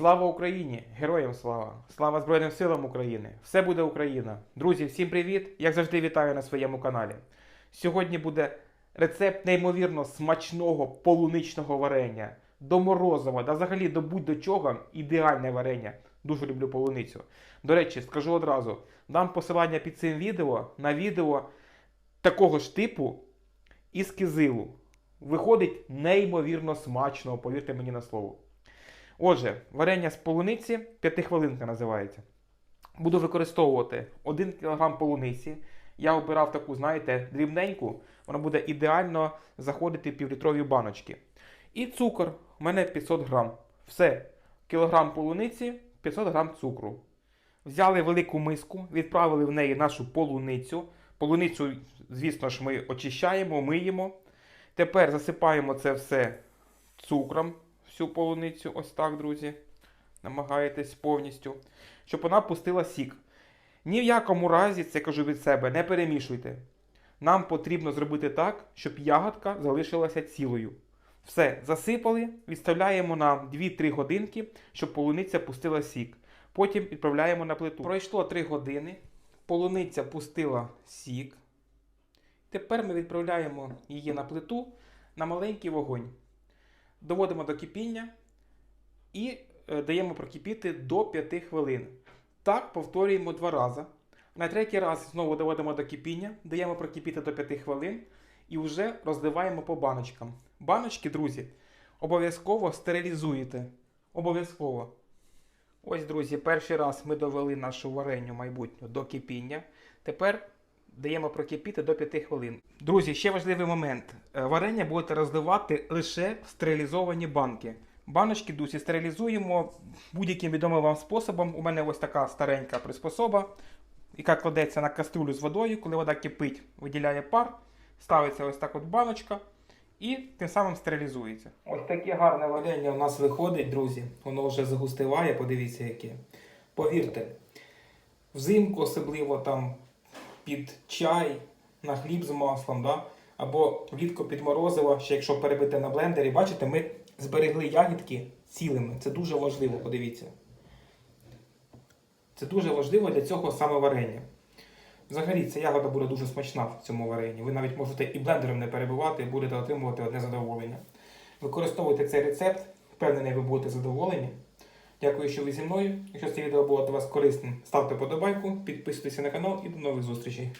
Слава Україні! Героям слава! Слава Збройним силам України! Все буде Україна! Друзі, всім привіт! Як завжди, вітаю на своєму каналі. Сьогодні буде рецепт неймовірно смачного полуничного варення. До морозива, да взагалі до будь-до чого ідеальне варення. Дуже люблю полуницю. До речі, скажу одразу: дам посилання під цим відео на відео такого ж типу із кизилу. Виходить неймовірно смачно, повірте мені на слово. Отже, варення з полуниці 5 хвилинка називається. Буду використовувати 1 кг полуниці. Я обирав таку, знаєте, дрібненьку, вона буде ідеально заходити в півлітрові баночки. І цукор у мене 500 грам. Все. Кілограм полуниці, 500 грам цукру. Взяли велику миску, відправили в неї нашу полуницю. Полуницю, звісно ж, ми очищаємо, миємо. Тепер засипаємо це все цукром, всю полуницю, ось так, друзі. Намагаєтесь повністю, щоб вона пустила сік. Ні в якому разі, це кажу від себе, не перемішуйте. Нам потрібно зробити так, щоб ягодка залишилася цілою. Все, засипали, відставляємо на 2-3 годинки, щоб полуниця пустила сік. Потім відправляємо на плиту. Пройшло 3 години, полуниця пустила сік. Тепер ми відправляємо її на плиту на маленький вогонь. Доводимо до кипіння і е, даємо прокипіти до 5 хвилин. Так повторюємо два рази. На третій раз знову доводимо до кипіння, даємо прокипіти до 5 хвилин і вже розливаємо по баночкам. Баночки, друзі, обов'язково стерилізуєте. Обов'язково. Ось, друзі, перший раз ми довели нашу вареню майбутню до кипіння. Тепер даємо прокипіти до 5 хвилин. Друзі, ще важливий момент. Е, Варення будете розливати лише в стерилізовані банки. Баночки, друзі, стерилізуємо будь-яким відомим вам способом. У мене ось така старенька приспособа, яка кладеться на каструлю з водою. Коли вода кипить, виділяє пар, ставиться ось так от баночка і тим самим стерилізується. Ось таке гарне варення у нас виходить, друзі. Воно вже загустиває, подивіться яке. Повірте, взимку, особливо там під чай, на хліб з маслом, да? або влітку під морозиво, ще якщо перебити на блендері, бачите, ми зберегли ягідки цілими. Це дуже важливо, подивіться. Це дуже важливо для цього саме варення. Взагалі, ця ягода буде дуже смачна в цьому варенні. Ви навіть можете і блендером не перебивати, і будете отримувати одне задоволення. Використовуйте цей рецепт, впевнений, ви будете задоволені. Дякую, що ви зі мною. Якщо це відео було для вас корисним, ставте подобайку, підписуйтесь на канал і до нових зустрічей.